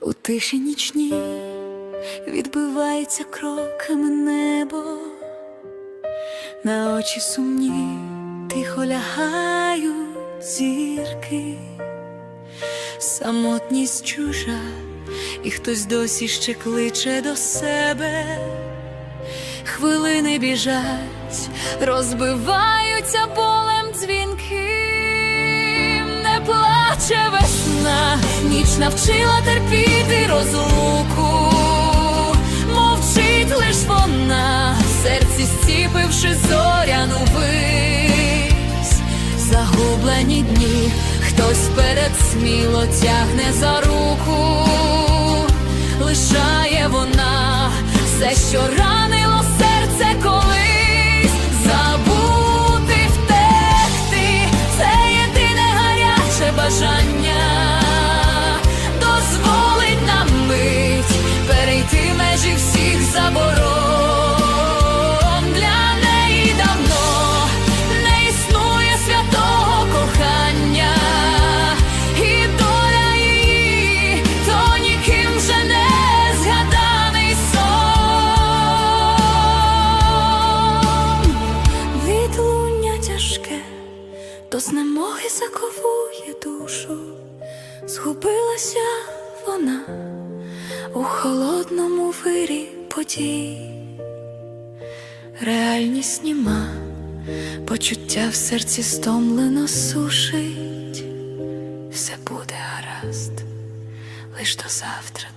У тиші нічній відбивається кроками небо, на очі сумні тихо лягають зірки, самотність чужа, і хтось досі ще кличе до себе. Хвилини біжать, розбиваються болем ніч навчила терпіти розлуку, мовчить лиш вона, в серці стіпивши зоряну вись, загублені дні, хтось перед сміло тягне за руку, лишає вона все, що ранило до знемоги заковує душу, згубилася вона у холодному вирі подій. Реальність німа, почуття в серці стомлено сушить, все буде гаразд, лиш до завтра